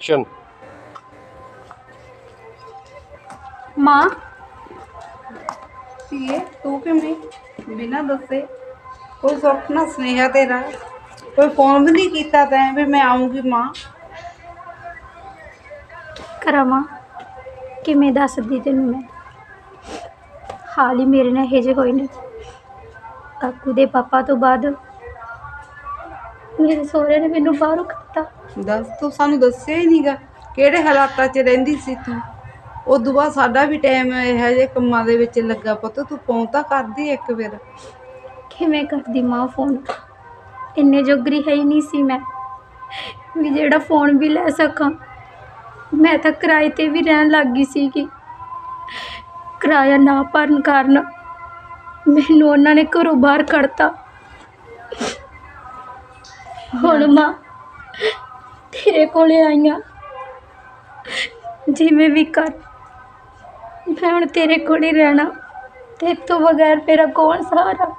Action ਮਾਂ ਧੀਏ ਤੂੰ ਕਿਵੇਂ ਬਿਨਾਂ ਦੱਸੇ ਕੋਈ ਸੁੱਖ ਨਾ ਸੁਨੇਹਾ ਤੇਰਾ ਕੋਈ ਫੋਨ ਵੀ ਨਹੀਂ ਕੀਤਾ ਤੈਂ ਵੀ ਮੈਂ ਆਉਂਗੀ ਮਾਂ ਕਰਾਵਾਂ ਕਿਵੇਂ ਦੱਸਦੀ ਤੈਨੂੰ ਮੈਂ? ਹਾਲ ਹੀ ਮੇਰੇ ਨਾਲ ਇਹ ਜਿਹੇ ਹੋਏ ਨੇ। ਕਾਕੂ ਦੇ ਪਾਪਾ ਤੋਂ ਬਾਅਦ ਮੇਰੇ ਸਹੁਰੇ ਨੇ ਮੈਨੂੰ ਬਾਹਰੋਂ ਕੱਢਤਾ ਦੱਸ ਤੂੰ ਸਾਨੂੰ ਦੱਸਿਆ ਹੀ ਨਹੀਂਗਾ ਕਿਹੜੇ ਹਾਲਾਤਾਂ 'ਚ ਰਹਿੰਦੀ ਸੀ ਤੂੰ? ਉਦੋਂ ਬਾਅਦ ਸਾਡਾ ਵੀ ਟਾਈਮ ਇਹੋ ਜਿਹੇ ਕੰਮਾਂ ਦੇ ਵਿੱਚ ਲੱਗਾ ਪੁੱਤ। ਤੂੰ ਫੋਨ ਤਾਂ ਕਰਦੀ ਇੱਕ ਵਾਰ। ਕਿਵੇਂ ਕਰਦੀ ਮਾਂ ਫੋਨ ਇੰਨੇ ਜੋਗਰੀ ਹੈ ਹੀ ਨਹੀਂ ਸੀ ਮੈਂ। ਵੀ ਜਿਹੜਾ ਫੋਨ ਵੀ ਲੈ ਸਕਾਂ। ਮੈਂ ਤਾਂ ਕਿਰਾਏ ਤੇ ਵੀ ਰਹਿਣ ਲੱਗ ਗਈ ਸੀ ਕਿ ਕਿਰਾਇਆ ਨਾ ਭਰਨ ਕਾਰਨ ਮੈਨੂੰ ਉਹਨਾਂ ਨੇ ਘਰੋਂ ਬਾਹਰ ਕੱਢਤਾ। ਹੁਣ ਮਾਂ ਤੇਰੇ ਕੋਲੇ ਆਈਆਂ। ਜਿਵੇਂ ਵੀ ਕਰ ਮੈਂ ਹੁਣ ਤੇਰੇ ਕੋਲ ਰਹਿਣਾ। ਤੇ ਤੋਂ ਬਗੈਰ ਮੇਰਾ ਕੌਣ ਸਹਾਰਾ?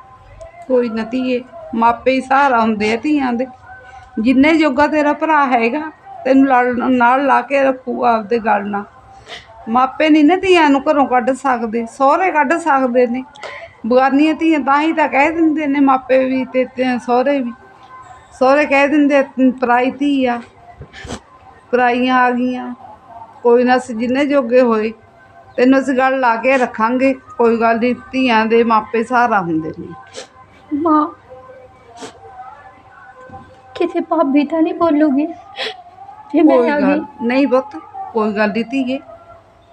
ਕੋਈ ਨਾ ਧੀਏ ਮਾਪੇ ਹੀ ਸਹਾਰਾ ਹੁੰਦੇ ਆ ਧੀਆਂ ਦੇ। ਜਿੰਨੇ ਜੋਗਾ ਤੇਰਾ ਭਰਾ ਹੈਗਾ ਤੈਨੂੰ ਲੜ- ਨਾਲ ਲਾ ਕੇ ਰੱਖੂ ਆਪਦੇ ਗੱਲ ਨਾਲ। ਮਾਪੇ ਨਹੀਂ ਨਾ ਧੀਆਂ ਨੂੰ ਘਰੋਂ ਕੱਢ ਸਕਦੇ, ਸਹੁਰੇ ਕੱਢ ਸਕਦੇ ਨੇ। ਬਗਾਨੀਆਂ ਧੀਆਂ ਤਾਂ ਹੀ ਤਾਂ ਕਹਿ ਦਿੰਦੇ ਨੇ ਮਾਪੇ ਵੀ ਤੇ ਸਹੁਰੇ ਵੀ। ਸਹੁਰੇ ਕਹਿ ਦਿੰਦੇ ਪਰਾਈ ਧੀ ਆ, ਪਰਾਈਆਂ ਆ ਗਈਆਂ। ਕੋਈ ਨਾ ਅਸੀਂ ਜਿੰਨੇ ਜੋਗੇ ਹੋਏ, ਤੈਨੂੰ ਅਸੀਂ ਗੱਲ ਲਾ ਕੇ ਰੱਖਾਂਗੇ। ਕੋਈ ਗੱਲ ਨਹੀਂ ਧੀਆਂ ਦੇ ਮਾਪੇ ਸਹਾਰਾ ਹੁੰਦੇ ਨੇ। ਮਾਂ, ਕਿਤੇ ਭਾਬੀ ਤਾਂ ਨਹੀਂ ਬੋਲੂਗੀ? ਜੇ ਮੈਂ ਕੋਈ ਆ ਗੱਲ ਗਈ ਨਹੀਂ ਪੁੱਤ ਕੋਈ ਗੱਲ ਨਹੀਂ ਧੀਏ।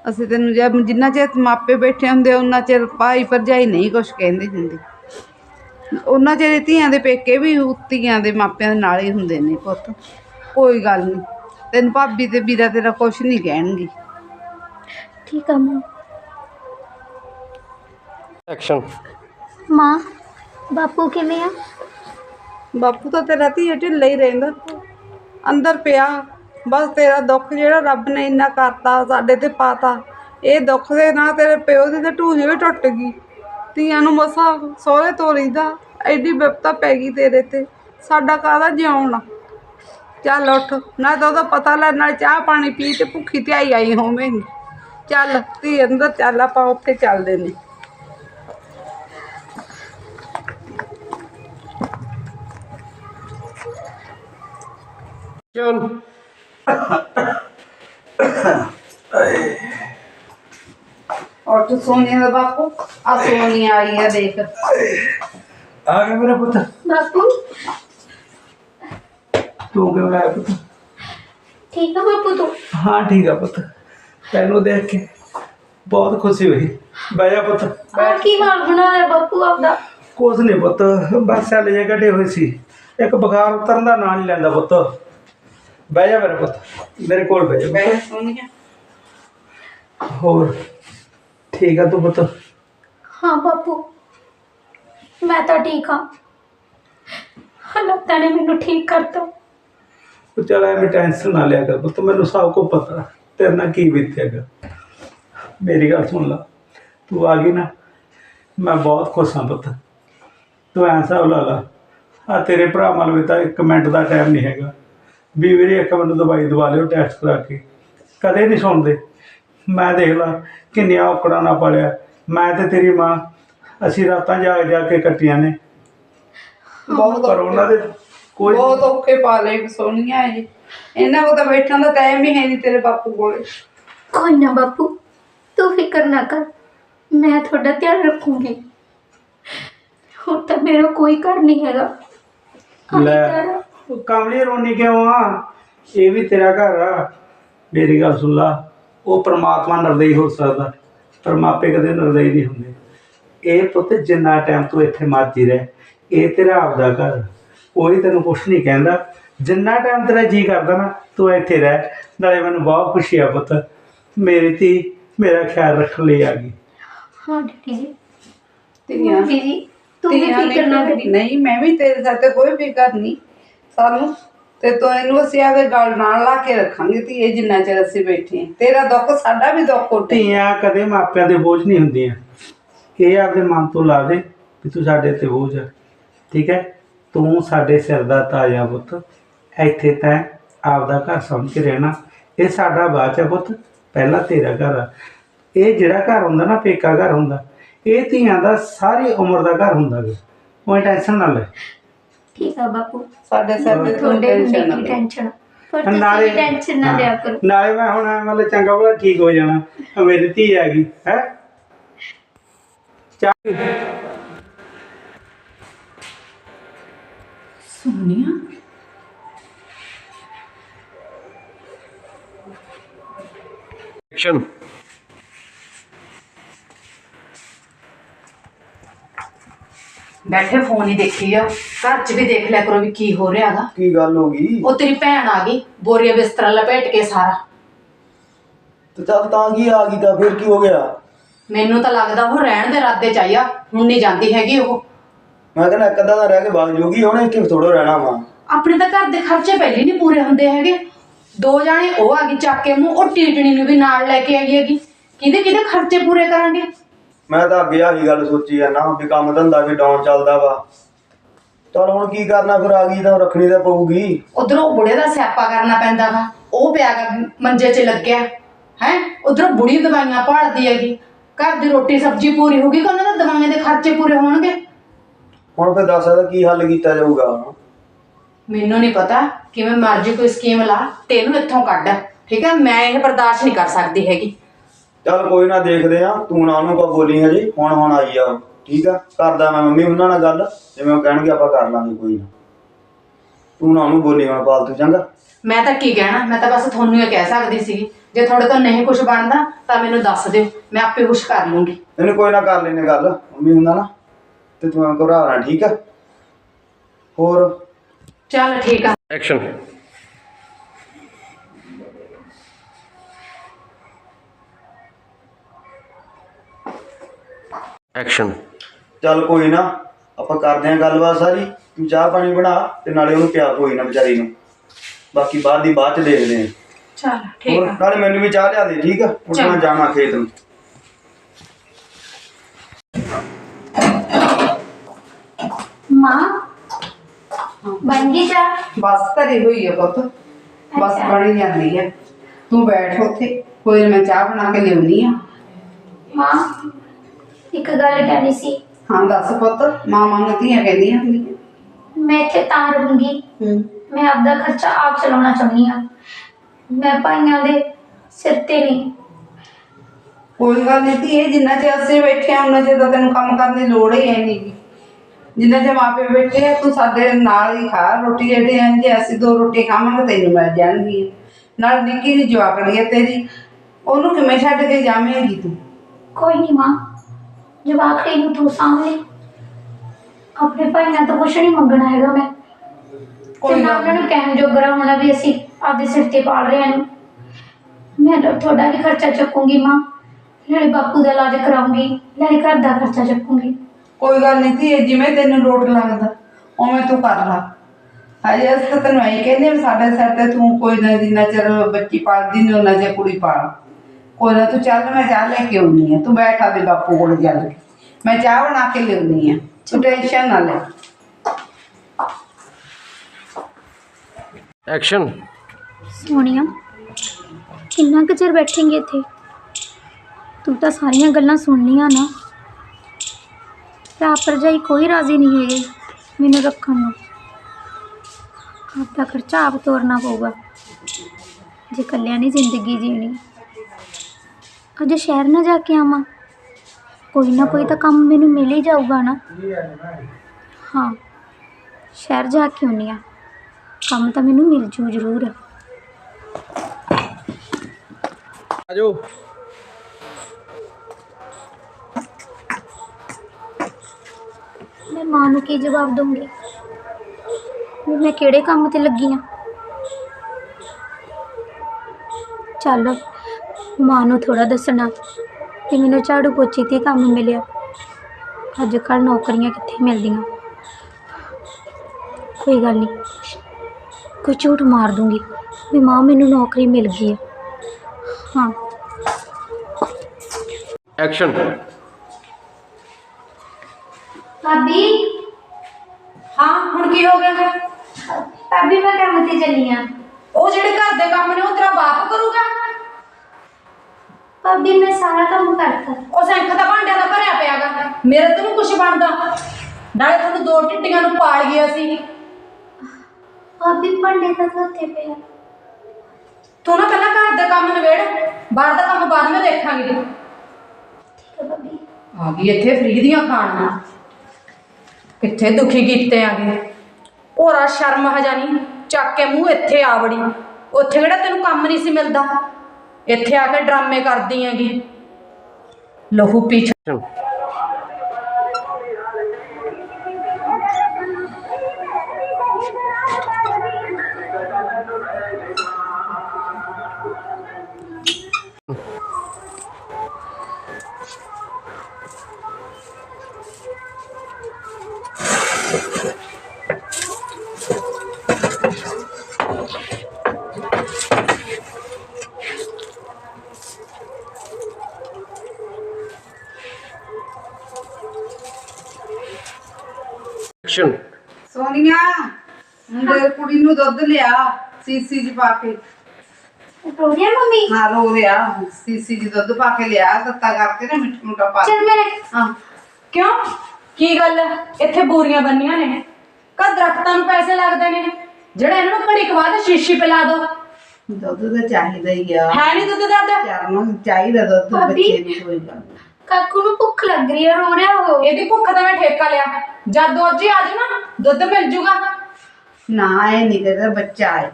ਅਸੀਂ ਤੈਨੂੰ ਜੇ ਜਿੰਨਾ ਚਿਰ ਮਾਪੇ ਬੈਠੇ ਹੁੰਦੇ ਉਹਨਾਂ ਚਿਰ ਭਾਈ ਭਰਜਾਈ ਨਹੀਂ ਕੁਛ ਕਹਿੰਦੇ ਹੁੰਦੇ। ਉਹਨਾਂ ਚਿਰ ਧੀਆਂ ਦੇ ਪੇਕੇ ਵੀ ਧੀਆਂ ਦੇ ਮਾਪਿਆਂ ਦੇ ਨਾਲ ਹੀ ਹੁੰਦੇ ਨੇ ਪੁੱਤ। ਕੋਈ ਗੱਲ ਨਹੀਂ ਤੈਨੂੰ ਭਾਬੀ ਤੇ ਵੀਰਾ ਤੇਰਾ ਕੁਛ ਨਹੀਂ ਕਹਿਣਗੇ। ਠੀਕ ਆ? ਮਾਂ ਐਕਸ਼ਨ ਮਾਂ ਬਾਪੂ ਕਿਵੇਂ ਆ? ਬਾਪੂ ਤਾਂ ਤੇਰਾ ਧੀਏ ਢਿੱਲਾ ਹੀ ਰਹਿੰਦਾ। ਅੰਦਰ ਪਿਆ। ਬਸ ਤੇਰਾ ਦੁੱਖ ਜਿਹੜਾ ਰੱਬ ਨੇ ਇੰਨਾ ਕਰਤਾ, ਸਾਡੇ ਤੇ ਪਾਤਾ, ਇਹ ਦੁੱਖ ਦੇ ਨਾਲ ਤੇਰੇ ਪਿਓ ਦੀ ਤੇ ਢੂਹੀ ਵੀ ਟੁੱਟ ਗਈ। ਧੀਆਂ ਨੂੰ ਮਸਾ ਸਹੁਰੇ ਤੋਰੀਦਾ ਐਡੀ ਬਿਪਤਾ ਪੈ ਗਈ ਤੇਰੇ ਤੇ, ਸਾਡਾ ਕਾਹਦਾ ਜਿਉਣਾ? ਚੱਲ ਉੱਠ ਨਾ ਤਾਂ ਉਹਦਾ ਪਤਾ ਲੈ ਨਾਲ ਚਾਹ ਪਾਣੀ ਪੀ ਤੇ ਭੁੱਖੀ ਧਿਆਈ ਆਈ ਆਈ ਹੋਵੇਂਗੀ ਚੱਲ ਧੀ ਅੰਦਰ ਚੱਲ, ਆਪਾਂ ਉੱਥੇ ਚੱਲਦੇ ਨੇ। ਐਕਸ਼ਨ ਉੱਠ ਸੋਨੀਆ ਦਾ ਬਾਪੂ ਆ ਸੋਨੀਆ ਆਈ ਆ ਦੇਖ। ਆ ਗਿਆ ਮੇਰਾ ਪੁੱਤ। ਬਾਪੂ। ਤੂੰ ਕਿਵੇਂ ਆਇਆ ਪੁੱਤ? ਠੀਕ ਆ ਬਾਪੂ ਤੂੰ? ਹਾਂ ਠੀਕ ਆ ਪੁੱਤ। ਤੈਨੂੰ ਦੇਖ ਕੇ ਬਹੁਤ ਖੁਸ਼ੀ ਹੋਈ। ਬਹਿ ਜਾ ਪੁੱਤ। ਆ ਕੀ ਹਾਲ ਬਣਾਇਆ ਬਾਪੂ ਆਪਦਾ? ਕੁਛ ਨਹੀਂ ਪੁੱਤ ਬਸ ਚੱਲ ਜੇ ਘਟੇ ਹੋਏ ਸੀ। ਇੱਕ ਬੁਖਾਰ ਉਤਰਨ ਦਾ ਨਾਂ ਨਹੀਂ ਲੈਂਦਾ ਪੁੱਤ। ਬਹਿ ਜਾ ਮੇਰਾ ਪੁੱਤ। ਮੇਰੇ ਕੋਲ ਬਹਿ ਜਾ ਬੈ ਸੋਨੀਆ। ਹੋਰ। ਠੀਕ ਆ ਤੂੰ ਪੁੱਤ? ਹਾਂ ਬਾਪੂ ਮੈਂ ਤਾਂ ਠੀਕ ਹਾਂ। ਹਾਲਾਤਾਂ ਨੇ ਮੈਨੂੰ ਠੀਕ ਕਰਤਾ ਉਹ ਚੱਲ ਐਵੇਂ ਟੈਨਸ਼ਨ ਨਾ ਲਿਆ ਕਰ ਪੁੱਤ ਮੈਨੂੰ ਸਭ ਕੁਝ ਪਤਾ ਤੇਰੇ ਨਾਲ ਕੀ ਬੀਤੇਗਾ ਮੇਰੀ ਗੱਲ ਸੁਣ ਲਾ ਤੂੰ ਆ ਗਈ ਨਾ ਮੈਂ ਬਹੁਤ ਖੁਸ਼ ਹਾਂ ਪੁੱਤ। ਤੂੰ ਐਂ ਹਿਸਾਬ ਲਾ ਲਾ ਆ ਤੇਰੇ ਭਰਾ ਮਲ ਵੀ ਤਾਂ ਇੱਕ ਮਿੰਟ ਦਾ ਟਾਈਮ ਨਹੀਂ ਹੈਗਾ। ਵੀ ਵੀਰੇ ਇੱਕ ਮੈਨੂੰ ਦਵਾਈ ਦਵਾ ਲਿਓ ਟੈਸਟ ਕਰਾ ਕੇ। ਕਦੇ ਨਹੀਂ ਸੁਣਦੇ। ਮੈਂ ਦੇਖ ਲਾ ਕਿੰਨੀਆਂ ਔਕੜਾਂ ਨਾ ਪਾਲਿਆ। ਮੈਂ ਤੇ ਤੇਰੀ ਮਾਂ ਅਸੀਂ ਰਾਤਾਂ ਜਾ ਜਾ ਕੇ ਕੱਟੀਆਂ ਨੇ। ਬਹੁਤ ਪਰ ਉਹਨਾਂ ਦੇ ਕੋਈ ਬਹੁਤ ਔਖੇ ਪਾ ਲਏ ਸੋਨੀਆ ਇਹ। ਇਹਨਾਂ ਕੋਲ ਤਾਂ ਬੈਠਣ ਦਾ ਟਾਈਮ ਹੀ ਹੈ ਨਹੀਂ ਤੇਰੇ ਬਾਪੂ ਕੋਲੇ। ਕੋਈ ਨਾ ਬਾਪੂ ਤੂੰ ਫਿਕਰ ਨਾ ਕਰ। ਮੈਂ ਤੁਹਾਡਾ ਧਿਆਨ ਰੱਖੂੰਗੀ। ਹੁਣ ਤਾਂ ਮੇਰਾ ਕੋਈ ਘਰ ਨਹੀਂ ਹੈਗਾ। ਆਹੀ ਲੈ ਘਰ ਆ। ਕਮਲੀ ਰੋਣੀ ਕਿਉਂ ਆ? ਇਹ ਵੀ ਤੇਰਾ ਘਰ ਆ। ਮੇਰੀ ਗੱਲ ਸੁਣ ਲਾ। ਉਹ ਪ੍ਰਮਾਤਮਾ ਨਿਰਦਈ ਹੋ ਸਕਦਾ। ਪਰ ਮਾਪੇ ਕਦੇ ਨਿਰਦਈ ਨਹੀਂ ਹੁੰਦੇ। ਇਹ ਪੁੱਤ ਜਿੰਨਾ ਟਾਈਮ ਤੂੰ ਇੱਥੇ ਮਰਜ਼ੀ ਰਹਿ ਇਹ ਤੇਰਾ ਆਪਦਾ ਘਰ ਕੋਈ ਤੈਨੂੰ ਕੁਛ ਨਹੀਂ ਕਹਿੰਦਾ। ਜਿੰਨਾ ਟਾਈਮ ਤੇਰਾ ਜੀ ਕਰਦਾ ਨਾ ਤੂੰ ਇੱਥੇ ਰਹਿ। ਨਾਲੇ ਮੈਨੂੰ ਬਹੁਤ ਖੁਸ਼ੀ ਆ ਪੁੱਤ। ਮੇਰੀ ਧੀ ਮੇਰਾ ਖਿਆਲ ਰੱਖਣ ਲਈ ਆ ਗਈ। ਹਾਂ ਡੈਡੀ ਜੀ ਧੀਆਂ ਜੀ ਤੂੰ ਵੀ ਧੀਆਂ ਫਿਕਰ ਨਾ ਨੇ ਕਰੀ। ਨਹੀਂ ਮੈਂ ਵੀ ਤੇਰੇ ਸਾਥੇ ਕੋਈ ਫਿਕਰ ਨਹੀਂ। ਸਾਨੂੰ ਤੇ ਤੂੰ ਇਹਨੂੰ ਅਸੀਂ ਆਵੇ ਗੱਲ ਨਾਲ ਲਾ ਕੇ ਰੱਖਾਂਗੇ ਧੀਏ ਜਿੰਨਾ ਚਿਰ ਅਸੀਂ ਬੈਠੇ ਹਾਂ। ਤੇਰਾ ਦੁੱਖ ਸਾਡਾ ਵੀ ਦੁੱਖ ਉੱਠੇ ਧੀਆਂ ਕਦੇ ਮਾਪਿਆਂ ਦੇ ਬੋਝ ਨਹੀਂ ਹੁੰਦੀਆਂ। ਇਹ ਆਪਦੇ ਮਨ ਤੋਂ ਲਾ ਦੇ ਵੀ ਤੂੰ ਸਾਡੇ ਤੇ ਬੋਝ ਹੈ ਠੀਕ ਹੈ? ਤੂੰ ਸਾਡੇ ਸਿਰ ਦਾ ਤਾਜਾ ਪੁੱਤ, ਇੱਥੇ ਤੈਂ ਆਪਦਾ ਘਰ ਸਮਝ ਕੇ ਰਹਿਣਾ। ਇਹ ਸਾਡਾ ਬਾਚ ਹੈ ਪੁੱਤ, ਪਹਿਲਾਂ ਤੇਰਾ ਘਰ ਆ। ਇਹ ਜਿਹੜਾ ਘਰ ਹੁੰਦਾ ਨਾ, ਪੇਕਾ ਘਰ ਹੁੰਦਾ, ਇਹ ਧੀਆਂ ਦਾ ਸਾਰੀ ਉਮਰ ਦਾ ਘਰ ਹੁੰਦਾ ਗਾ ਕੋਈ ਟੈਨਸ਼ਨ ਨਾ ਲੈ। ਠੀਕ ਆ ਬਾਪੂ। ਸਾਡੇ ਸਿਰ ਤੇ ਤੁਹਾਡੇ ਟੈਨਸ਼ਨ ਹੁੰਦੇ ਨਾ ਕੀ ਲੈ। ਟੈਨਸ਼ਨ ਪਰ ਤੁਸੀਂ ਨਾਲੇ ਟੈਨਸ਼ਨ ਨਾ ਲਿਆ ਕਰੋ। ਨਾਲੇ ਮੈਂ ਹੁਣ ਐਂ ਮਤਲਬ ਚੰਗਾ ਭਲਾ ਠੀਕ ਹੋ ਜਾਣਾ। ਆਹ ਮੇਰੀ ਧੀ ਆ ਗਈ ਹੈ? ਚੱਲ ਸੋਨੀਆ? ਐਕਸ਼ਨ ਬੈਠੇ ਫੋਨ ਹੀ ਦੇਖੀ ਜਾਓ ਘਰ 'ਚ ਵੀ ਦੇਖ ਲਿਆ ਕਰੋ ਵੀ ਕੀ ਹੋ ਰਿਹਾ ਹੈਗਾ ਕੀ ਗੱਲ ਹੋ ਗਈ? ਉਹ ਤੇਰੀ ਭੈਣ ਆ ਗਈ ਬੋਰੀਆ ਬਿਸਤਰਾ ਲਪੇਟ ਕੇ ਸਾਰਾ। ਤੇ ਚੱਲ ਤਾਂ ਕੀ ਆ ਗਈ ਤਾਂ ਫਿਰ ਕੀ ਹੋ ਗਿਆ? ਮੈਨੂੰ ਤਾਂ ਲੱਗਦਾ ਉਹ ਰਹਿਣ ਦੇ ਇਰਾਦੇ ਚ ਆਈ ਆ ਹੁਣ ਨਹੀਂ ਜਾਂਦੀ ਹੈਗੀ ਉਹ। ਮੈਂ ਕਹਿੰਦਾ ਇੱਕ ਅੱਧਾ ਦਾ ਰਹਿ ਕੇ ਵਗ ਜੂਗੀ ਉਹਨੇ ਕਿ ਥੋੜਾ ਰਹਿਣਾ ਵਾ। ਆਪਣੇ ਤਾਂ ਘਰ ਦੇ ਖਰਚੇ ਪਹਿਲੇ ਨਹੀਂ ਪੂਰੇ ਹੁੰਦੇ ਹੈਗੇ। ਦੋ ਜਾਣੇ ਉਹ ਆ ਗਈ ਚੱਕ ਕੇ ਮੂੰਹ ਉਹ ਟੀਟਣੀ ਨੂੰ ਵੀ ਨਾਲ ਲੈ ਕੇ ਆਈ ਹੈਗੀ। ਕਿਹਦੇ ਕਿਹਦੇ ਖਰਚੇ ਪੂਰੇ ਕਰਾਂਗੇ? ਮੈਂ ਤਾਂ ਅੱਗੇ ਆਹੀ ਗੱਲ ਸੋਚੀ ਆ ਨਾ ਵੀ ਕੰਮ ਧੰਦਾ ਵੀ ਡਾਊਨ ਚੱਲਦਾ ਵਾ। ਚੱਲ ਹੁਣ ਕੀ ਕਰਨਾ ਫਿਰ ਆ ਗਈ ਤਾਂ ਰੱਖਣੀ ਤਾਂ ਪਊਗੀ। ਉਧਰੋਂ ਬੁੜੇ ਦਾ ਸਿਆਪਾ ਕਰਨਾ ਪੈਂਦਾ ਵਾ। ਉਹ ਪਿਆ ਗਾ ਮੰਜੇ 'ਚ ਲੱਗਿਆ। ਹੈ? ਉਧਰੋਂ ਬੁੜੀ ਦਵਾਈਆਂ ਭਾਲਦੀ ਹੈਗੀ। ਘਰ ਦੀ ਰੋਟੀ ਸਬਜ਼ੀ ਪੂਰੀ ਹੋਗੀ ਕਿ ਉਹਨਾਂ ਦੇ ਦਵਾਈਆਂ ਦੇ ਖਰਚੇ ਪੂਰੇ ਹੋਣਗੇ? ਹੁਣ ਫਿਰ ਦੱਸ ਇਹਦਾ ਕੀ ਹੱਲ ਕੀਤਾ ਜਾਊਗਾ ਮੈਨੂੰ ਨਹੀਂ ਪਤਾ ਕਿਵੇਂ ਮਰਜ਼ੀ ਕੋਈ ਸਕੀਮ ਲਾ ਤੇ ਇਹਨੂੰ ਇੱਥੋਂ ਕੱਢ। ਠੀਕ ਹੈ? ਮੈਂ ਇਹ ਬਰਦਾਸ਼ਤ ਨਹੀਂ ਕਰ ਸਕਦੀ ਹੈਗੀ। ਚੱਲ ਕੋਈ ਨਾ ਦੇਖਦੇ ਆ ਤੂੰ ਨਾ ਉਹਨੂੰ ਕੋ ਬੋਲੀ ਹਜੇ ਹੁਣ ਹੁਣ ਆਈ ਆ ਠੀਕ ਆ? ਕਰਦਾ ਮੈਂ ਮੰਮੀ ਉਹਨਾਂ ਨਾਲ ਗੱਲ ਜਿਵੇਂ ਉਹ ਕਹਿਣਗੇ ਆਪਾਂ ਕਰ ਲਾਂਗੇ ਕੋਈ ਨਾ। ਤੂੰ ਨਾ ਉਹਨੂੰ ਬੋਲੀ ਹੁਣ ਫਾਲਤੂ ਚੰਗਾ? ਮੈਂ ਤਾਂ ਕੀ ਕਹਿਣਾ ਮੈਂ ਤਾਂ ਬਸ ਤੁਹਾਨੂੰ ਇਹ ਕਹਿ ਸਕਦੀ ਸੀਗੀ ਜੇ ਤੁਹਾਡੇ ਤੋਂ ਨਹੀਂ ਕੁਝ ਬਣਦਾ ਤਾਂ ਮੈਨੂੰ ਦੱਸ ਦਿਓ ਮੈਂ ਆਪੇ ਕੁਝ ਕਰ ਲੂੰਗੀ। ਇਹਨੂੰ ਕੋਈ ਨਾ ਕਰ ਲੈਨੇ ਗੱਲ ਮੰਮੀ ਹੁੰਦਾ ਨਾ ਤੇ ਤੂੰ ਘਬਰਾ ਨਾ ਠੀਕ ਆ? ਹੋਰ? ਚੱਲ ਠੀਕ ਆ। ਐਕਸ਼ਨ ਐਕਸ਼ਨ ਚੱਲ ਕੋਈ ਨਾ ਆਪਾਂ ਕਰਦੇ ਆਂ ਗੱਲਬਾਤ ਸਾਰੀ ਤੂੰ ਚਾਹ ਪਾਣੀ ਬਣਾ ਤੇ ਨਾਲੇ ਉਹਨੂੰ ਪਿਆ ਕੋਈ ਨਾ ਵਿਚਾਰੀ ਨੂੰ। ਬਾਕੀ ਬਾਅਦ ਦੀ ਬਾਅਦ ਚ ਦੇਖਦੇ ਆਂ ਚੱਲ ਠੀਕ ਹੋਰ ਆ। ਨਾਲੇ ਮੈਨੂੰ ਵੀ ਚਾਹ ਲਿਆ ਦੇ ਠੀਕ ਆ? ਹੁਣ ਮੈਂ। ਜਾਣਾ ਖੇਤ ਨੂੰ। ਮਾਂ ਬਣ ਗਈ ਚਾਹ? ਬਸ ਧਰੀ ਹੋਈ ਹੈ ਪੁੱਤ। ਬਸ ਅੱਛਾ। ਬਣੀ ਜਾਂਦੀ ਹੈ ਤੂੰ ਬੈਠ ਉੱਥੇ ਕੋਈ ਨਾ ਮੈਂ ਚਾਹ ਬਣਾ ਕੇ ਲਿਆਉਣੀ ਆ। ਮਾਂ ਇੱਕ ਗੱਲ ਕਹਿਣੀ ਸੀ। ਹਾਂ ਦੱਸ ਪੁੱਤ ਮਾਮਾ ਨੂੰ ਧੀਆਂ ਕਹਿੰਦੀਆਂ ਹੁੰਦੀਆਂ। ਮੈਂ ਇੱਥੇ ਤਾਂ ਰਹੂੰਗੀ। ਹੂੰ। ਮੈਂ ਆਪਦਾ ਖਰਚਾ ਆਪ ਚਲਾਉਣਾ ਚਾਹੁੰਦੀ ਹਾਂ। ਮੈਂ ਭਾਈਆਂ ਦੇ ਸਿਰ ਤੇ ਨਹੀਂ। ਕੋਈ ਗੱਲ ਨਹੀਂ ਧੀਏ ਜਿੰਨਾ ਚਿਰ ਅਸੀਂ ਬੈਠੇ ਆ ਉਹਨਾਂ ਚਿਰ ਤਾਂ ਤੈਨੂੰ ਕੰਮ ਕਰਨ ਦੀ ਲੋੜ ਹੀ ਹੈ ਨਹੀਂ ਜਿੰਨਾ ਚਿਰ ਮਾਪੇ ਬੈਠੇ ਆ ਤੂੰ ਸਾਡੇ ਨਾਲ ਹੀ ਖਾ ਰੋਟੀ ਜਿਹੜੇ ਆਂ ਜੇ ਅਸੀਂ ਦੋ ਰੋਟੀ ਖਾਵਾਂਗੇ ਤੈਨੂੰ ਮਿਲ ਜਾਣਗੀਆਂ। ਨਾਲ ਨਿੱਕੀ ਦੀ ਜਵਾਕੜੀ ਹੈ ਤੇਰੀ। ਉਹਨੂੰ ਕਿਵੇਂ ਛੱਡ ਕੇ ਜਾਵੇਂਗੀ ਤੂੰ? ਕੋਈ ਨਹੀਂ ਮਾਂ। ਜਵਾਕੜੀ ਨੂੰ ਤੂੰ ਸਾਹਮਣੇ ਆਪਣੇ ਭਾਈਆਂ ਤੋਂ ਕੁਛ ਨਹੀਂ ਮੰਗਣਾ ਹੈਗਾ ਮੈਂ। ਤੇ ਕੋਈ ਨਾ ਗੱਲ ਉਹਨਾਂ ਨੂੰ ਕਹਿਣ ਜੋਗਰਾ ਹੋਣਾ ਵੀ ਅਸੀਂ ਆਪਦੇ ਸਿਰ ਤੇ ਪਾਲ ਰਹੇ ਹਾਂ ਮੈਂ ਤਾਂ ਤੁਹਾਡਾ ਵੀ ਖਰਚਾ ਚੱਕੂੰਗੀ ਮਾਂ। ਨਾਲੇ ਬਾਪੂ ਦਾ ਇਲਾਜ ਕਰਾਉਂਗੀ ਨਾਲੇ ਘਰ ਦਾ ਖਰਚਾ ਚੱਕੂੰਗੀ। ਕੋਈ ਗੱਲ ਨਹੀਂ ਧੀਏ ਜਿਵੇਂ ਤੈਨੂੰ ਲੋਟ ਲੱਗਦਾ ਉਵੇਂ ਤੂੰ ਕਰ ਲਾ। ਹਜੇ ਅਸੀਂ ਤਾਂ ਤੈਨੂੰ ਐਂ ਕਹਿੰਦੇ ਵੀ ਸਾਡੇ ਸਿਰ ਤੇ ਤੂੰ ਕੋਈ ਨਾ ਜਿੰਨਾ ਚਿਰ ਬੱਚੀ ਪਾਲਦੀ ਨਹੀਂ ਉਹਨਾਂ ਚਿਰ ਕੁੜੀ ਪਾਲ। ਕੋਈ ਨਾ ਤੂੰ ਚੱਲ ਮੈਂ ਚਾਹ ਲੈ ਕੇ ਆਉਣੀ ਆ ਤੂੰ ਬੈਠ ਆਦੇ ਬਾਪੂ ਕੋਲ ਚੱਲ। ਕੇ ਮੈਂ ਚਾਹ ਬਣਾ ਕੇ ਲਿਆਉਣੀ ਆ ਤੂੰ ਟੈਨਸ਼ਨ ਨਾ ਲੈ। ਐਕਸ਼ਨ ਸੋਨੀਆ ਕਿੰਨਾ ਕੁ ਚਿਰ ਬੈਠेंगे ਇੱਥੇ? ਤੂੰ ਤਾਂ ਸਾਰੀਆਂ ਗੱਲਾਂ ਸੁਣ ਲੀਆਂ ਨਾ। ਭਰਾ ਭਰਜਾਈ ਕੋਈ ਰਾਜ਼ੀ ਨਹੀਂ ਹੈਗੇ ਮੈਨੂੰ ਰੱਖਣ ਨੂੰ। ਆਪਦਾ ਖਰਚਾ ਆਪ ਤੋਰਨਾ ਪਊਗਾ। ਜੇ ਇਕੱਲਿਆਂ ਨਹੀਂ ਜ਼ਿੰਦਗੀ ਜੀਣੀ। ਅੱਜ ਸ਼ਹਿਰ ਨਾ ਜਾ ਕੇ ਆਵਾਂ। ਕੋਈ ਨਾ ਕੋਈ ਤਾਂ ਕੰਮ ਮੈਨੂੰ ਮਿਲ ਹੀ ਜਾਊਗਾ ਨਾ। ਹਾਂ ਸ਼ਹਿਰ ਜਾ ਕੇ ਆਉਂਦੀ ਹਾਂ। ਕੰਮ ਤਾਂ ਮੈਨੂੰ ਮਿਲ ਜੂ ਜ਼ਰੂਰ। ਆਜੋ। ਮੈਂ ਮਾਂ ਨੂੰ ਕੀ ਜਵਾਬ ਦਊਂਗੀ? ਵੀ ਮੈਂ ਕਿਹੜੇ ਕੰਮ ਤੇ ਲੱਗੀ ਆ ਚੱਲ ਮਾਂ ਨੂੰ ਥੋੜਾ ਦੱਸਣਾ। ਕਿ ਮੈਨੂੰ ਝਾੜੂ ਪੋਚੀ ਤੇ ਕੰਮ ਮਿਲਿਆ। ਅੱਜ ਕੱਲ੍ਹ ਨੌਕਰੀਆਂ ਕਿੱਥੇ ਮਿਲਦੀਆਂ? ਕੋਈ ਗੱਲ ਨਹੀਂ ਕੋਈ ਝੂਠ ਮਾਰ ਦੂੰਗੀ ਵੀ ਮਾਂ ਮੈਨੂੰ ਨੌਕਰੀ ਮਿਲ ਗਈ ਹੈ। ਹਾਂ। ਐਕਸ਼ਨ ਭਾਬੀ? ਹਾਂ ਹੁਣ ਕੀ ਹੋ ਗਿਆ? ਭਾਬੀ ਮੈਂ ਕੰਮ ਤੇ ਚੱਲੀ ਆ ਉਹ ਜਿਹੜੇ ਘਰ ਦੇ ਕੰਮ ਨੇ ਉਹ ਤੇਰਾ ਬਾਪ ਕਰੂਗਾ? ਭਾਬੀ ਮੈਂ ਸਾਰਾ ਕੰਮ ਕਰਤਾ ਉਹ ਸਿੰਖ ਦਾ ਭਾਂਡਿਆਂ ਦਾ ਭਰਿਆ ਪਿਆਗਾ ਮੇਰੇ ਤੋਂ ਨਹੀਂ ਕੁਝ ਬਣਦਾ ਨਾਲੇ ਤੁਹਾਨੂੰ ਦੋ ਟਿੱਡੀਆਂ ਨੂੰ ਪਾਲ ਗਿਆ ਸੀ ਭਾਬੀ ਭਾਂਡੇ ਤਾਂ ਧੋਤੇ ਪਏ ਆ ਤੂੰ ਨਾ ਪਹਿਲਾਂ ਘਰ ਦੇ ਕੰਮ ਨਿਬੇੜ ਬਾਹਰ ਦਾ ਕੰਮ ਬਾਅਦ ਵਿੱਚ ਦੇਖਾਂਗੇ ਠੀਕ ਹੈ ਭਾਬੀ ਆ ਗਈ ਇੱਥੇ ਫਰੀ ਦੀਆਂ ਖਾਣੀਆਂ ਕਿੱਥੇ ਦੁਖੀ ਕੀਤੇ ਆਗੇ ਹੋਰਾ ਸ਼ਰਮ ਹਜਾਨੀ ਚੱਕ ਕੇ ਮੂੰਹ ਇੱਥੇ ਆ ਵੜੀ ਉੱਥੇ ਕਿਹੜਾ ਤੈਨੂੰ ਕੰਮ ਨਹੀਂ ਸੀ ਮਿਲਦਾ ਇੱਥੇ ਆ ਕੇ ਡਰਾਮੇ ਕਰਦੀ ਹੈਗੀ। ਲਹੂ ਪੀਛ ਦੁੱਧ ਲਿਆ ਸੀਸੀ ਚ ਪਾ ਕੇ। ਰੋ ਰਿਹਾ ਮੰਮੀ? ਹਾਂ ਰੋ ਰਿਹਾ। ਸੀਸੀ ਚ ਦੁੱਧ ਪਾ ਕੇ ਲਿਆ ਤੱਤਾ ਕਰਕੇ ਨਾ ਮਿੱਠਾ ਮੁੱਠਾ ਪਾ ਚਲ ਮੈਂ ਹਾਂ। ਕਿਉਂ? ਕੀ ਗੱਲ? ਇੱਥੇ ਬੋਰੀਆਂ ਬੰਨੀਆਂ ਨੇ। ਕਦ ਦਰਖਤਾਂ ਨੂੰ ਪੈਸੇ ਲੱਗਦੇ ਨੇ। ਜਿਹੜਾ ਇਹਨਾਂ ਨੂੰ ਘੜੀ ਕੁ ਬਾਅਦ ਸ਼ੀਸ਼ੀ ਪਿਲਾ ਦੋ। ਦੁੱਧ ਤਾਂ ਚਾਹੀਦਾ ਹੀ ਆ। ਹੈ ਨਹੀਂ ਦੁੱਧ ਦੱਦ ਚਾਰ ਨੂੰ ਚਾਹੀਦਾ ਦੁੱਧ ਭਾਬੀ। ਬੱਚੇ ਨੂੰ ਕੋਈ ਗੱਲ ਨੀ। ਕਾਕੂ ਨੂੰ ਭੁੱਖ ਲੱਗ ਰਹੀ ਹੈ ਰੋ ਰਿਹਾ ਹੋ ਇਹਦੀ ਭੁੱਖ ਦਾ ਮੈਂ ਠੇਕਾ ਲਿਆ। ਜਦ ਦੋਜੀ ਆ ਜਾਊ ਨਾ ਦੁੱਧ ਮਿਲ ਜੂਗਾ। ਨਾ ਇਹ ਨਹੀਂ ਕਰਦਾ ਬੱਚਾ ਹੈ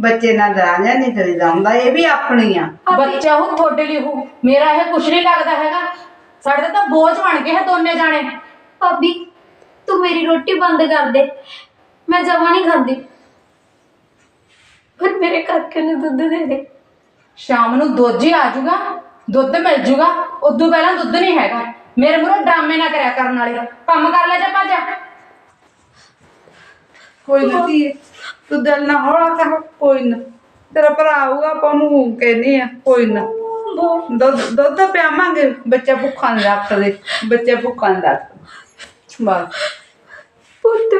ਬੱਚੇ ਨਾਲ ਦਰਾਂਜਾ ਨਹੀਂ ਕਰੀਦਾ ਹੁੰਦਾ ਇਹ ਵੀ ਆਪਣੀ ਆ। ਬੱਚਾ ਉਹ ਤੁਹਾਡੇ ਲਈ ਹੋ ਮੇਰਾ ਇਹ ਕੁਛ ਨਹੀਂ ਲੱਗਦਾ ਹੈਗਾ। ਸਾਡੇ ਤੇ ਬੋਝ ਬਣ ਗਏ ਹੈ ਦੋਨੇ ਜਾਣੇ। ਭਾਬੀ ਤੂੰ ਮੇਰੀ ਰੋਟੀ ਬੰਦ ਕਰ ਦੇ। ਮੈਂ ਜਮਾ ਨਹੀਂ ਖਾਂਦੀ। ਪਰ ਮੇਰੇ ਕਾਕੇ ਨੂੰ ਦੁੱਧ ਦੇ ਦੇ। ਸ਼ਾਮ ਨੂੰ ਦੋਜੀ ਆ ਜਾਊਗਾ। ਦੁੱਧ ਮਿਲ ਜੂਗਾ ਉਦੋਂ ਪਹਿਲਾਂ ਦੁੱਧ ਨਹੀਂ ਹੈਗਾ। ਮੇਰੇ ਮੂਹਰੇ ਡਰਾਮੇ ਨਾ ਕਰਿਆ ਕਰਨ ਵਾਲੇ। ਕੰਮ ਕਰ ਲੈ ਜਾ ਭੱਜ। ਕੋਈ ਨਾ ਧੀਏ ਤੂੰ ਦਿਲ ਨਾ ਹੌਲਾ ਕਰ ਕੋਈ ਨਾ। ਤੇਰਾ ਭਰਾ ਆਊਗਾ ਆਪਾਂ ਉਹਨੂੰ ਕਹਿੰਦੇ ਆ ਕੋਈ ਨਾ। ਦੁੱਧ ਦੁੱਧ ਪਿਆਵਾਂਗੇ ਬੱਚਾ ਭੁੱਖਾ ਨਹੀਂ ਰੱਖਦੇ ਬੱਚੇ ਭੁੱਖਾ ਨਹੀਂ ਰੱਖਦੇ। ਬਸ। ਪੁੱਤ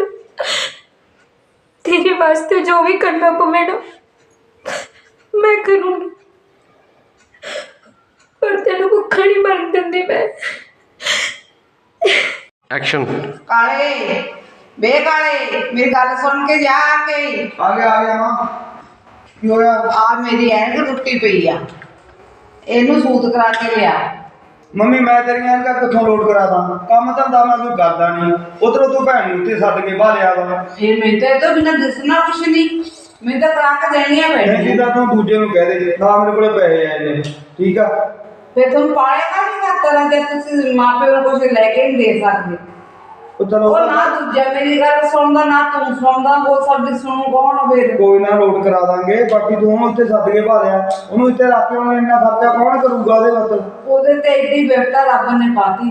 ਤੇਰੇ ਵਾਸਤੇ ਜੋ ਵੀ ਕਰਨਾ ਪਵੇ ਨਾ ਮੈਂ ਕਰੂੰਗੀ। ਪਰ ਤੈਨੂੰ ਭੁੱਖਾ ਨਹੀਂ ਮਰਨ ਦਿੰਦੀ ਮੈਂ। ਐਕਸ਼ਨ ਕਾਲੇ। ਬੇ ਕਾਲੇ ਮੇਰੀ ਗੱਲ ਸੁਣ ਕੇ ਜਾ ਕੇ। ਆ ਗਿਆ ਆ ਗਿਆ ਮਾਂ। ਕੀ ਹੋਇਆ? ਆ ਮੇਰੀ ਐਨਕ ਟੁੱਟੀ ਪਈ ਆ। ਇਹਨੂੰ ਸੂਤ ਕਰਾ ਕੇ ਲਿਆ। ਮੰਮੀ ਮੈਂ ਤੇਰੀਆਂ ਐਨਕਾਂ ਕਿੱਥੋਂ ਲੋਡ ਕਰਾ ਦਾਂ ਕੰਮ ਧੰਦਾ ਮੈਂ ਕੋਈ ਕਰਦਾ ਨਹੀਂ। ਉਧਰੋਂ ਤੂੰ ਭੈਣ ਨੂੰ ਉੱਤੇ ਸੱਦ ਕੇ ਬਾਲਿਆ ਵਾ। ਫਿਰ ਮੈਨੂੰ ਤਾਂ ਇਹ ਤੋਂ ਬਿਨਾਂ ਦਿਸਣਾ ਕੁਛ ਨਹੀਂ। ਮੈਨੂੰ ਤਾਂ ਕਰਾਕ ਦੇਣੀਆਂ ਨਹੀਂ ਪੈਣੀਆਂ। ਜਿੱਦਾਂ ਤੂੰ ਦੂਜੇ ਨੂੰ ਕਹਿ ਦੇ ਨਾ ਮੇਰੇ ਕੋਲੇ ਪੈਸੇ ਆਏ ਨੇ। ਠੀਕ ਆ? ਫਿਰ ਤੁਹਾਨੂੰ ਪਾਲਿਆ ਕਰ ਨਹੀਂ ਕਰਤਾ ਜੇ ਤੁਸੀਂ ਮਾਪੇ ਨੂੰ ਕੁਝ ਲੈ ਕੇ ਨਹੀਂ ਦੇ ਸਕਦੇ। ਉਹ ਚਲੋ ਉਹ ਨਾ ਦੂਜਾ ਮੇਰੀ ਗੱਲ ਸੁਣਦਾ ਨਾ ਤੂੰ ਸੁਣਦਾ ਉਹ ਸਾਡੀ ਸੁਣੂ ਕੌਣ ਫਿਰ? ਕੋਈ ਨਾ ਲੋਡ ਕਰਾ ਦਾਂਗੇ ਬਾਕੀ ਤੂੰ ਉਹਨੂੰ ਉੱਤੇ ਸੱਦ ਕੇ ਭਾਲਿਆ ਉਹਨੂੰ ਇੱਥੇ ਰੱਖ ਕੇ ਉਹਨੂੰ ਇੰਨਾ ਖਰਚਾ ਕੌਣ ਕਰੂਗਾ ਉਹਦੇ ਮਤਲਬ ਉਹਦੇ ਤੇ ਏਡੀ ਵਿਵਸਥਾ ਰੱਬ ਨੇ ਪਾਤੀ।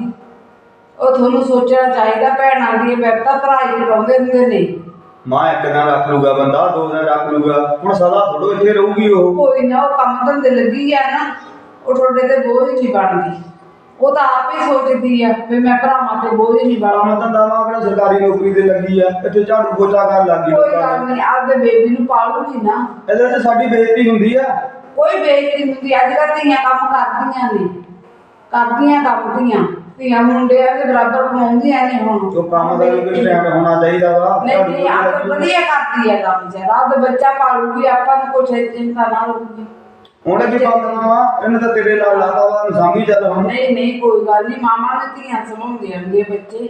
ਉਹ ਤੁਹਾਨੂੰ ਸੋਚਣਾ ਚਾਹੀਦਾ ਭੈਣਾਂ ਦੀ ਵਿਵਸਥਾ ਭਰਾ ਹੀ ਕਰਾਉਂਦੇ ਹੁੰਦੇ ਨੇ। ਮਾਂ ਇੱਕ ਦਿਨ ਰੱਖ ਲੂਗਾ ਬੰਦਾ ਦੋ ਦਿਨ ਰੱਖ ਲੂਗਾ ਹੁਣ ਸਦਾ ਥੋੜੋ ਇੱਥੇ ਰਹੂਗੀ ਉਹ। ਕੋਈ ਨਾ ਉਹ ਕੰਮ ਧੰਦੇ ਲੱਗੀ ਆ ਨਾ ਉਹ ਤੁਹਾਡੇ ਤੇ ਬੋਝ ਨਹੀਂ ਬਣਦੀ। ਉਹ ਤਾਂ ਆਪ ਹੀ ਸੋਚਦੀ ਆ ਵੀ ਮੈਂ ਭਰਾਵਾਂ ਤੇ ਬੋਝ ਨਹੀਂ ਕੰਮ ਬਣਾਉਣਾ ਧੰਦਾ ਮਾਂ ਕਿਹੜਾ ਸਰਕਾਰੀ ਨੌਕਰੀ ਤੇ ਲੱਗੀ ਆ ਇੱਥੇ ਝਾੜੂ ਪੋਚਾ ਕਰਨ ਲੱਗੀ ਕੋਈ ਗੱਲ ਨਹੀਂ ਆਪਦੇ ਬੇਬੀ ਨੂੰ ਪਾਲੂਗੀ ਨਾ। ਇਹਦੇ ਤੇ ਸਾਡੀ ਬੇਇੱਜ਼ਤੀ ਹੁੰਦੀ ਆ। ਕੋਈ ਬੇਇੱਜ਼ਤੀ ਨਹੀਂ ਹੁੰਦੀ ਅੱਜ ਕੱਲ੍ਹ ਧੀਆਂ ਕੰਮ ਕਰਦੀਆਂ ਨੇ। ਕਰਦੀਆਂ ਕੰਮ ਧੀਆਂ ਧੀਆਂ ਮੁੰਡਿਆਂ ਦੇ ਬਰਾਬਰ ਬਣਾਉਂਦੀਆਂ ਨੇ ਹੁਣ। ਤੋ ਕੰਮ ਦਾ ਵੀ ਕੋਈ ਸਟੈਂਡ ਹੋਣਾ ਚਾਹੀਦਾ ਵਾ ਨਹੀਂ ਝਾੜੂ ਨਹੀਂ ਪੋਚਾ ਆਪ। ਵਧੀਆ ਕਰਦੀ ਹੈ ਕੰਮ ਜਰਾ ਉਹਦਾ ਬੱਚਾ ਪਾਲੂਗੀ ਆਪਾਂ ਨੂੰ ਕੁਛ ਚਿੰਤਾ ਨਾ ਹੋਊਗੀ। ਉਹਨੇ ਕੀ ਪਾਲਣਾ ਵਾ ਇਹਨੇ ਤਾਂ ਤੇਰੇ ਨਾਲ ਲਾਦਾ ਵਾ ਸਾਮੀ ਚੱਲ ਹੁਣ। ਨਹੀਂ ਨਹੀਂ ਕੋਈ ਗੱਲ ਨਹੀਂ ਮਾਮਾ ਨੇ ਧੀਆਂ ਸਮਾਉਂਦੀਆਂ ਹੁੰਦੀਆਂ ਬੱਚੇ।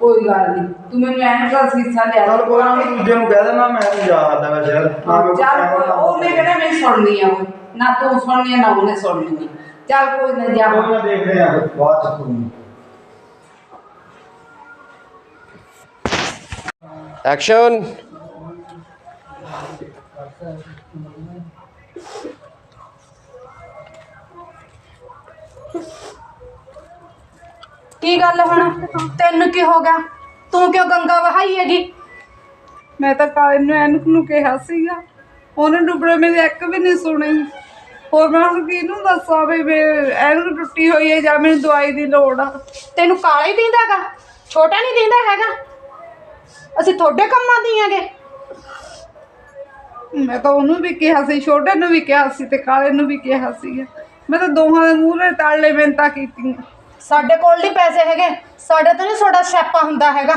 ਕੋਈ ਗੱਲ ਨਹੀਂ ਤੂੰ ਮੈਨੂੰ ਐਂ ਦਾ ਸੀਸਾ ਲਿਆ। ਚੱਲ ਕੋਈ ਨਾ ਮੈਂ ਦੂਜੇ ਨੂੰ ਕਹਿ ਦੇਣਾ ਮੈਂ ਨਹੀਂ ਜਾ ਸਕਦਾ ਮੈਂ ਸ਼ਹਿਰ। ਨਾ ਮੈਂ ਚੱਲ ਕੋਈ ਉਹਨੇ। ਕਿਹੜਾ ਨਹੀਂ ਸੁਣਨੀ ਆ ਉਹ ਨਾ ਤੂੰ ਸੁਣਨੀ ਆ ਨਾ ਉਹਨੇ ਸੁਣਨੀ ਆ। ਚੱਲ ਕੋਈ ਨਾ ਜਾ। ਕੋਈ ਨਾ ਦੇਖਦੇ ਆ ਬਾਅਦ ਚ ਕੋਈ ਐਕਸ਼ਨ ਕੀ ਗੱਲ ਹੁਣ? ਤੈਨੂੰ ਕੀ ਹੋ ਗਿਆ? ਤੂੰ ਕਿਉਂ ਗੰਗਾ ਵਹਾਈ ਹੈਗੀ? ਮੈਂ ਤਾਂ ਕਾਲੇ ਨੂੰ ਐਨਕ ਨੂੰ ਕਿਹਾ ਸੀਗਾ। ਉਹਨੇ ਡੁੱਬੜੇ ਮੇਰੀ ਇੱਕ ਵੀ ਨਹੀਂ ਸੁਣੀ। ਹੋਰ ਮੈਂ ਹੁਣ ਕਿਹਨੂੰ ਦੱਸਾਂ ਵੀ ਮੇਰੇ ਐਨਕ ਟੁੱਟੀ ਹੋਈ ਹੈ ਜਾਂ ਮੈਨੂੰ ਦਵਾਈ ਦੀ ਲੋੜ ਆ। ਤੈਨੂੰ ਕਾਲਾ ਹੀ ਦਿੰਦਾਗਾ ਛੋਟਾ ਨਹੀਂ ਦਿੰਦਾ ਹੈਗਾ? ਅਸੀਂ ਤੁਹਾਡੇ ਕੰਮਾਂ ਦੀ ਆਂਗੇ ਮੈਂ ਤਾਂ ਉਹਨੂੰ ਵੀ ਕਿਹਾ ਸੀ ਛੋਟੇ ਨੂੰ ਵੀ ਕਿਹਾ ਸੀ ਤੇ ਕਾਲੇ ਨੂੰ ਵੀ ਕਿਹਾ ਸੀਗਾ। ਮੈਂ ਤਾਂ ਦੋਹਾਂ ਦੇ ਮੂਹਰੇ ਤਾਲੇ ਮਿੰਤਾ ਕੀਤੀਆਂ। ਸਾਡੇ ਕੋਲ ਨਹੀਂ ਪੈਸੇ ਹੈਗੇ। ਸਾਡੇ ਤੋਂ ਨਹੀਂ ਤੁਹਾਡਾ ਸਿਆਪਾ ਹੁੰਦਾ ਹੈਗਾ।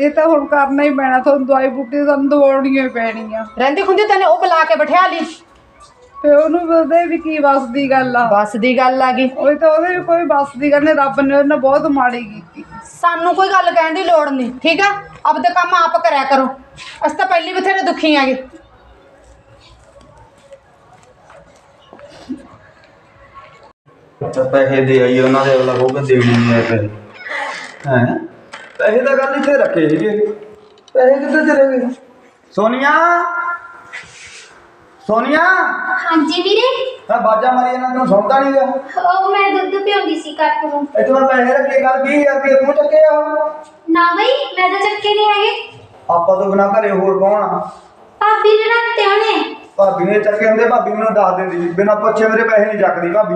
ਇਹ ਤਾਂ ਹੁਣ ਕਰਨਾ ਹੀ ਪੈਣਾ ਤੁਹਾਨੂੰ ਦਵਾਈ ਬੂਟੀ ਸਾਨੂੰ ਦਵਾਉਣੀਆਂ ਹੀ ਪੈਣੀਆਂ। ਰਹਿੰਦੀ ਖੁੰਦੀ ਤੈਨੇ ਉਹ ਬੁਲਾ ਕੇ ਬਿਠਾ ਲਈ। ਤੇ ਉਹਨੂੰ ਬਦੇ ਵੀ ਕੀ ਬਸ ਦੀ ਗੱਲ ਆ। ਬਸ ਦੀ ਗੱਲ ਆ ਗਈ। ਉਹ ਤਾਂ ਉਹਦੇ ਵੀ ਕੋਈ ਬਸ ਦੀ ਗੱਲ ਨਹੀਂ ਰੱਬ ਨੇ ਉਹਦੇ ਨਾਲ ਬਹੁਤ ਮਾੜੀ ਕੀਤੀ। ਸਾਨੂੰ ਕੋਈ ਗੱਲ ਕਹਿਣ ਦੀ ਲੋੜ ਨਹੀਂ ਠੀਕ ਆ? ਆਪਦੇ ਕੰਮ ਆਪ ਕਰਿਆ ਕਰੋ। ਅਸੀਂ ਤਾਂ ਪਹਿਲੀ ਬਥੇਰੇ ਦੁਖੀ ਆਂਗੇ। ਤਾਂ ਪੈਸੇ ਦੇ ਆਈ ਉਹਨਾਂ ਦੇ ਅਗਲਾ ਹੋਊਗਾ ਦੇਣੀ ਨਹੀਂ ਆਏ ਪੈਸੇ। ਹੈ? ਪੈਸੇ ਤਾਂ ਗੱਲ ਇੱਥੇ ਰੱਖੇ ਸੀਗੇ। ਪੈਸੇ ਕਿੱਥੇ ਚਲੇ ਗਏ? ਸੋਨੀਆ? ਸੋਨੀਆ? ਹਾਂਜੀ ਵੀਰੇ। ਤਾਂ ਬਾਜਾ ਮਾਰੀ ਇਹਨਾਂ ਨੂੰ ਸੌਂਦਾ ਨਹੀਂ ਗਿਆ ਉਹ ਮੈਂ ਦੁੱਧ ਪਿਉਂਦੀ ਸੀ ਕੱਪ ਨੂੰ ਇੱਥੇ ਮੈਂ ਪੈਸੇ ਰੱਖੇ ਗੱਲ 20000 ਰੁਪਏ ਤੂੰ ਚੱਕੇ ਆ। ਨਾ ਬਈ ਮੈਂ ਤਾਂ ਚੱਕੇ ਨਹੀਂ ਹੈਗੇ। ਆਪਾਂ ਤੋਂ ਬਿਨਾ ਘਰੇ ਹੋਰ ਕੌਣ ਆ? ਭਾਬੀ ਨੇ ਰੱਖਤੇ ਉਹਨੇ ਭਾਬੀ ਨੇ ਚੱਕੇ ਹੁੰਦੇ ਭਾਬੀ ਮੈਨੂੰ ਦੱਸ ਦਿੰਦੀ ਬਿਨਾ ਪੁੱਛੇ ਮੇਰੇ ਪੈਸੇ ਨਹੀਂ ਚੱਕਦੀ ਭਾਬੀ।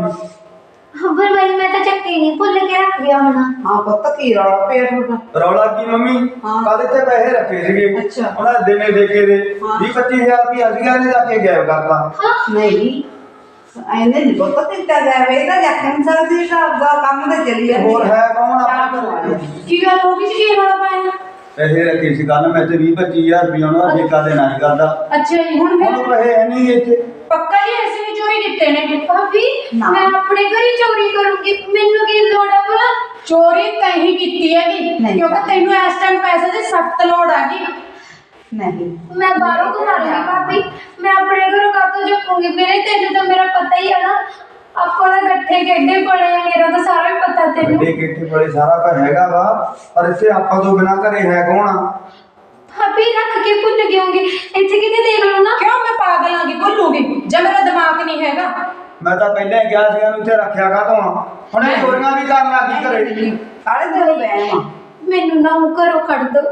ਪਰ ਬਈ ਮੈਂ ਤਾਂ ਚੱਕੇ ਨਹੀਂ ਭੁੱਲ ਕੇ ਰੱਖ ਗਿਆ ਹੋਣਾ। ਹਾਂ ਪੁੱਤ ਕੀ ਰੌਲਾ ਪਿਆ ਤੁਹਾਡਾ? ਰੌਲਾ ਕੀ ਮੰਮੀ? ਹਾਂ। ਕੱਲ ਇੱਥੇ ਪੈਸੇ ਰੱਖੇ ਸੀਗੇ। ਅੱਛਾ। ਉਹਨਾਂ ਦੇ ਦੇਣੇ ਦੇ ਕੇ ਦੇ। 20 25000 ਰੁਪਏ ਅਸੀਆਂ ਨੇ ਜਾ ਕੇ ਗਾਇਬ ਕਰਤਾ। ਨਹੀਂ। ਐਨੇ ਨਹੀਂ ਪੁੱਤ ਕਿੱਤਾ ਜਾਵੇ ਇਹਦਾ ਜੱਖਣ ਸਕਦੀ ਦਾ ਆਪਦਾ ਕੰਮ ਤੇ ਚੱਲੀ ਜਾਂਦੀ ਹੋਰ ਹੈ ਕੌਣ ਆ ਕੀ ਗੱਲ ਹੋ ਗਈ? ਜੀ ਕੀ ਰੌਲਾ ਪਾਇਆ? ਪੈਸੇ ਰੱਖੇ ਸੀ ਕੱਲ ਮੈਂ ਤੇ 20 25000 ਰੁਪਏ ਉਹਨਾਂ ਦਾ ਠੇਕਾ ਦੇਣਾ ਨਹੀਂ ਕਰਦਾ। ਅੱਛਾ ਜੀ ਹੁਣ ਹੁਣ ਪੈਸੇ ਹੈ ਨਹੀਂ ਇੱਥੇ। ਪੱਕਾ ਜੀ ਅਸੀਂ ਵੀ ਚੋਰੀ ਕੀਤੇ ਨੇ ਭਾਬੀ। ਨਾ। ਮੈਂ ਆਪਣੇ ਘਰ ਹੀ ਚੋਰੀ ਕਰੂੰਗੀ। ਮੈਨੂੰ ਕੀ ਲੋੜ ਆ ਭਲਾ? ਚੋਰੀ ਤੈਂ ਹੀ ਕੀਤੀ ਹੈਗੀ ਨਹੀਂ। ਕਿਉਂਕਿ ਤੈਨੂੰ ਇਸ ਟਾਈਮ ਪੈਸੇ ਦੀ ਸਖਤ ਲੋੜ ਆ ਗਈ ਨਹੀਂ। ਮੈਂ ਬਾਹਰੋਂ ਕਮਾ ਲੂੰਗੀ ਭਾਬੀ। ਮੈਂ ਆਪਣੇ ਘਰੋਂ ਕਾਤੋਂ ਚੱਕੂੰਗੀ? ਮੇਰੇ ਤੈਨੂੰ ਤਾਂ ਮੇਰਾ ਪਤਾ ਹੀ ਆ ਨਾ ਆਪਾਂ ਦਾ ਇਕੱਠੇ ਕਿੱਡੇ ਪੜੇ ਆ ਮੇਰਾ ਤਾਂ ਸਾਰਾ ਹੀ ਪਤਾ ਤੈਨੂੰ। ਵੱਡੇ ਕਿੱਥੇ ਬੜੇ ਸਾਰਾ ਕੁਝ ਹੈਗਾ ਵਾ ਪਰ ਇੱਥੇ ਆਪਾਂ ਤੋਂ ਬਿਨਾ ਘਰੇ ਹੈ ਕੌਣ ਆ? ਭਾਬੀ ਰੱਖ ਕੇ ਭੁੱਲ ਗਿਓਗੇ ਇੱਥੇ ਕਿਤੇ ਦੇਖ ਲਓ ਨਾ। ਕਿਉਂ ਮੈਂ ਪਾਗਲ ਆਂਗੀ ਭੁੱਲੂਗੀ? ਜੇ ਮੇਰਾ ਦਿਮਾਗ ਨਹੀਂ ਹੈਗਾ। ਮੈਂ ਤਾਂ ਪਹਿਲਾਂ ਹੀ ਗਿਆ ਸੀਗਾ ਨੂੰ ਇੱਥੇ ਰੱਖਿਆ ਕਾ ਤੋਂ ਹੁਣ ਇਹ ਚੋਰੀਆਂ ਵੀ ਕਰਨ ਲੱਗੀ ਘਰੇ। ਕਾਲੇ ਦੇ ਬੈਣ ਮੈਨੂੰ ਨਾ ਉਹ ਘਰੋਂ ਕੱਢ ਦੋ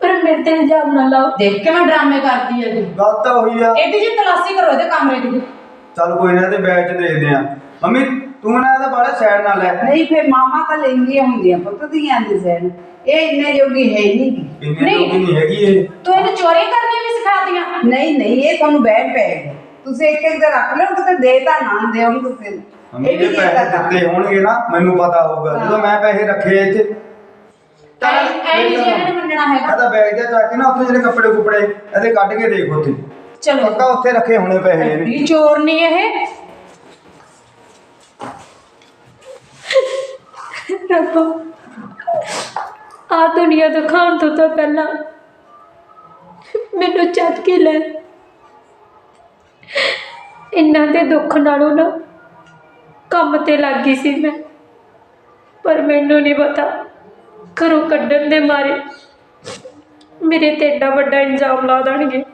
ਪਰ ਮੇਰੇ ਤੇ ਇਲਜ਼ਾਮ ਨਾ ਲਾਓ। ਦੇਖ ਕੇ ਮੈਂ ਡਰਾਮੇ ਕਰਦੀ ਹੈਗੀ ਗੱਲ ਤਾਂ ਹੋਈ ਆ। ਇਹਦੀ ਜੀ ਤਲਾਸ਼ੀ ਕਰੋ ਇਹਦੇ ਕਮਰੇ ਦੀ ਚੱਲ ਕੋਈ ਨਾ ਤੇ ਬੈਚ ਦੇਖਦੇ ਆ। ਮੰਮੀ ਤੂੰ ਨਾ ਇਹਦਾ ਬਾੜਾ ਸਾਈਡ ਨਾਲ ਲੈ। ਨਹੀਂ ਫਿਰ ਮਾਮਾ ਤਾਂ ਲੈਂਦੀਆਂ ਹੁੰਦੀਆਂ ਪੁੱਤ ਦੀਆਂ ਦੀ ਸੈਨ ਇਹ ਇੰਨੇ ਜੋਗੀ ਹੈ ਹੀ ਨਹੀਂ। ਇੰਨੇ ਨਹੀਂ। ਜੋਗੀ ਨਹੀਂ। ਹੈਗੀ ਇਹ। ਤੂੰ ਇਹਨੂੰ ਚੋਰੀ ਕਰਨੀ ਵੀ ਸਿਖਾਤੀਆਂ? ਨਹੀਂ ਨਹੀਂ ਇਹ ਤੁਹਾਨੂੰ ਬੈਠ ਪਏਗਾ ਤੁਸੀਂ ਇੱਕ ਇੱਕ ਦਾ ਰੱਖ ਲਓ ਕਿਤੇ ਦੇ ਤਾਂ ਨਾ ਦਿਓ ਤੁਸੀਂ ਨੂੰ। ਮੰਮੀ ਇਹ ਵੀ ਜੇ ਦੇ ਪੈਸੇ ਦਿੱਤੇ ਹੋਣਗੇ ਨਾ ਮੈਨੂੰ ਪਤਾ ਹੋਊਗਾ। ਜਦੋਂ ਮੈਂ ਪੈਸੇ ਰੱਖੇ ਇੱਥੇ ਐ ਐ ਨਹੀਂ ਜੀ ਇਹਨਾਂ ਮੰਨਣਾ ਹੈਗਾ। ਇਹਦਾ ਬੈਗ ਜਿਹਾ ਚੱਕ ਕੇ ਨਾ ਉੱਥੇ ਜਿਹੜੇ ਕੱਪੜੇ ਕੁਪੜੇ ਇਹਦੇ ਕੱਢ ਕੇ ਦੇਖ ਉੱਥੇ। ਚਲੋ। ਪੱਕਾ ਉੱਥੇ ਰੱਖੇ ਹੋਣੇ ਪੈਸੇ ਇਹਨੇ। ਇਹ ਚੋਰ ਨਹੀਂ ਇਹ। ਰੱਬਾ ਆ ਦੁਨੀਆ ਦਿਖਾਉਣ ਤੋਂ ਤਾਂ ਪਹਿਲਾਂ ਮੈਨੂੰ ਚੱਕ ਕੇ ਲੈ। ਇੰਨਾਂ ਦੇ ਦੁੱਖ ਨਾਲੋਂ ਨਾ ਕੰਮ ਤੇ ਲੱਗ ਗਈ ਸੀ ਮੈਂ। ਪਰ ਮੈਨੂੰ ਨਹੀਂ ਪਤਾ ਘਰੋਂ ਕੱਢਣ ਦੇ ਮਾਰੇ ਮੇਰੇ ਤੇ ਏਡਾ ਵੱਡਾ ਇਲਜ਼ਾਮ ਲਾ ਦੇਣਗੇ।